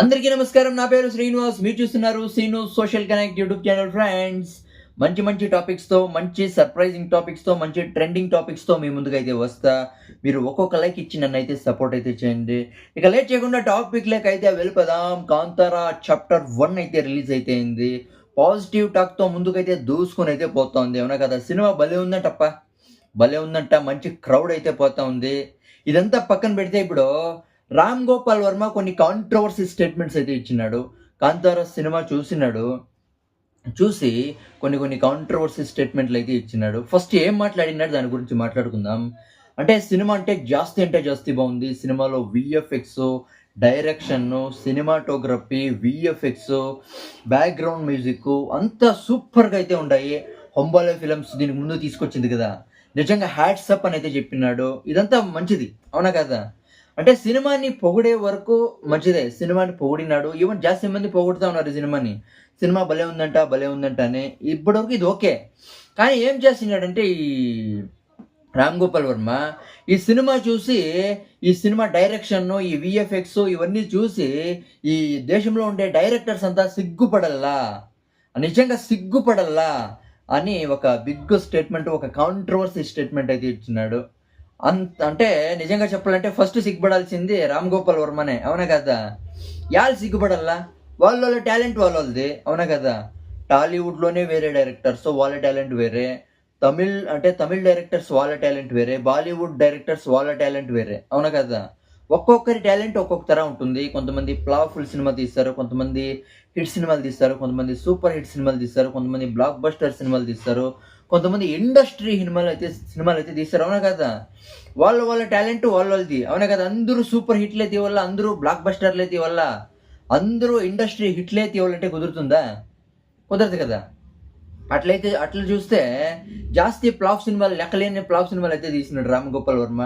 అందరికీ నమస్కారం. నా పేరు శ్రీనివాస్. మీరు చూస్తున్నారు Srinu social connect YouTube channel friends మంచి మంచి టాపిక్స్తో మంచి సర్ప్రైజింగ్ టాపిక్స్తో మంచి ట్రెండింగ్ టాపిక్స్తో మీ ముందుకైతే వస్తా. మీరు ఒక్కొక్క లైక్ ఇచ్చి నన్ను అయితే సపోర్ట్ అయితే చేయండి. ఇక లేట్ చేయకుండా టాపిక్ లెక్క అయితే వెళ్ళిపోదాం కాంతారా చాప్టర్ వన్ అయితే రిలీజ్ అయితే పాజిటివ్ టాక్తో ముందుకైతే దూసుకొని అయితే పోతుంది అవునా కదా? సినిమా భలే ఉందంటప్ప. భలే ఉందంట. మంచి క్రౌడ్ అయితే పోతా ఉంది. ఇదంతా పక్కన పెడితే ఇప్పుడు రామ్ గోపాల్ వర్మ కొన్ని కాంట్రవర్సీ స్టేట్మెంట్స్ అయితే ఇచ్చినాడు. కాంతారా సినిమా చూసినాడు. చూసి కొన్ని కొన్ని కాంట్రవర్సీ స్టేట్మెంట్లు అయితే ఇచ్చినాడు. ఫస్ట్ ఏం మాట్లాడినాడు? దాని గురించి మాట్లాడుకుందాం. అంటే సినిమా అంటే జాస్తి అంటే జాస్తి బాగుంది. సినిమాలో VFX direction cinematography VFX background music అంతా సూపర్గా అయితే ఉన్నాయి హొంబాలే ఫిలమ్స్ దీనికి ముందు తీసుకొచ్చింది కదా. నిజంగా హ్యాట్సప్ అని అయితే చెప్పినాడు. ఇదంతా మంచిది. అవునా కదా? అంటే సినిమాని పొగిడే వరకు మంచిదే. సినిమాని పొగిడినాడు. ఈవెన్ జాస్తి మంది పొగుడుతా ఉన్నారు ఈ సినిమాని. సినిమా భలే ఉందంట భలే ఉందంట అని ఇప్పటివరకు ఇది ఓకే. కానీ ఏం చేస్తున్నాడంటే ఈ రామ్ గోపాల్ వర్మ ఈ సినిమా చూసి ఈ సినిమా డైరెక్షన్ ఈ విఎఫ్ఎక్స్ ఇవన్నీ చూసి ఈ దేశంలో ఉండే డైరెక్టర్స్ అంతా సిగ్గుపడల్లా? నిజంగా సిగ్గుపడల్లా? అని ఒక బిగ్ స్టేట్మెంట్ ఒక కాంట్రవర్సీ స్టేట్మెంట్ అయితే ఇచ్చినాడు అంత అంటే నిజంగా చెప్పాలంటే ఫస్ట్ సిగ్గుపడాల్సింది రామ్ గోపాల్ వర్మనే అవునా కదా? యాళ్ళు సిగ్గుపడల్లా? వాళ్ళ వాళ్ళ టాలెంట్ వాళ్ళది అవునా కదా? టాలీవుడ్లోనే వేరే డైరెక్టర్స్ వాళ్ళ టాలెంట్ వేరే. తమిళ్ అంటే తమిళ్ డైరెక్టర్స్ వాళ్ళ టాలెంట్ వేరే బాలీవుడ్ డైరెక్టర్స్ వాళ్ళ టాలెంట్ వేరే అవునా కదా? ఒక్కొక్కరి టాలెంట్ ఒక్కొక్క తర ఉంటుంది. కొంతమంది ప్లాఫుల్ సినిమా తీస్తారు కొంతమంది హిట్ సినిమాలు తీస్తారు కొంతమంది సూపర్ హిట్ సినిమాలు తీస్తారు కొంతమంది బ్లాక్ బస్టర్ సినిమాలు తీస్తారు కొంతమంది ఇండస్ట్రీ సినిమాలు అయితే సినిమాలు అయితే తీస్తారు. అవునా కదా? వాళ్ళ వాళ్ళ టాలెంట్ వాళ్ళ వాళ్ళది. అవునా కదా? అందరూ సూపర్ హిట్లు అయితే వల్ల అందరూ బ్లాక్ బస్టర్లు అయితే వల్ల అందరూ ఇండస్ట్రీ హిట్లు అయితే ఇవ్వాలంటే కుదురుతుందా? కుదరదు కదా? అట్లయితే అట్లా చూస్తే జాస్తి ప్లాఫ్ సినిమాలు లెక్కలేని ప్లాఫ్ సినిమాలు అయితే తీసినాడు రామ్ గోపాల్ వర్మ.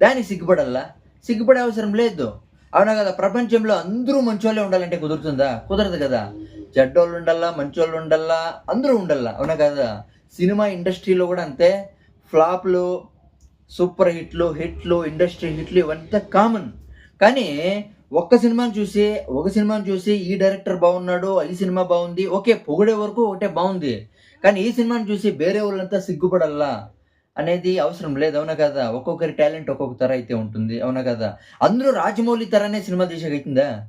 దానికి సిగ్గుపడల్లా? సిగ్గుపడే అవసరం లేదు. అవునా కదా? ప్రపంచంలో అందరూ మంచోళ్ళే ఉండాలంటే కుదురుతుందా? కుదరదు కదా. చెడ్డోళ్ళు ఉండాలా మంచోళ్ళు ఉండాలా అందరూ ఉండాలా అవునా కదా? సినిమా ఇండస్ట్రీలో కూడా అంతే. ఫ్లాప్లు సూపర్ హిట్లు హిట్లు ఇండస్ట్రీ హిట్లు ఇవంతా కామన్. కానీ ఒక్క సినిమాని చూసి ఒక సినిమాని చూసి ఈ డైరెక్టర్ బాగున్నాడు ఈ సినిమా బాగుంది ఓకే పొగిడే వరకు ఒకటే బాగుంది. కానీ ఈ సినిమాని చూసి వేరే వాళ్ళంతా సిగ్గుపడల్లా. అనేది అవసరం లేదు అవునా కదా? ఒక్కొక్కరి టాలెంట్ ఒక్కొక్క తర అయితే ఉంటుంది అవునా కదా? అందరూ రాజమౌళి తరనే సినిమా తీసేకైతుందా?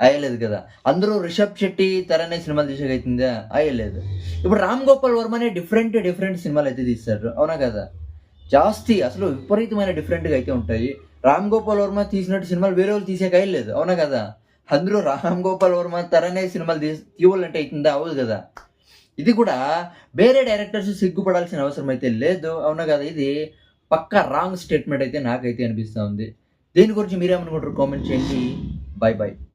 అయ్యలేదు కదా. అందరూ రిషబ్ శెట్టి తరనే సినిమాలు తీసేకైతుందా? అయ్యలేదు. ఇప్పుడు రామ్ గోపాల్ వర్మనే డిఫరెంట్ డిఫరెంట్ సినిమాలు అయితే తీస్తారు అవునా కదా? జాస్తి అసలు విపరీతమైన డిఫరెంట్గా అయితే ఉంటాయి. రామ్ గోపాల్ వర్మ తీసినట్టు సినిమాలు వేరే వాళ్ళు తీసేక అయ్యలేదు అవునా కదా? అందరూ రామ్ గోపాల్ వర్మ తరనే సినిమాలు తీసి తీవాలంటే అవుతుందా అవ్వదు కదా. ఇది కూడా వేరే డైరెక్టర్స్ సిగ్గుపడాల్సిన అవసరం అయితే లేదు. అవునా కదా? ఇది పక్క రాంగ్ స్టేట్మెంట్ అయితే నాకైతే అనిపిస్తూ ఉంది. దీని గురించి మీరేమనుకుంటారు? కామెంట్ చేయండి. Bye bye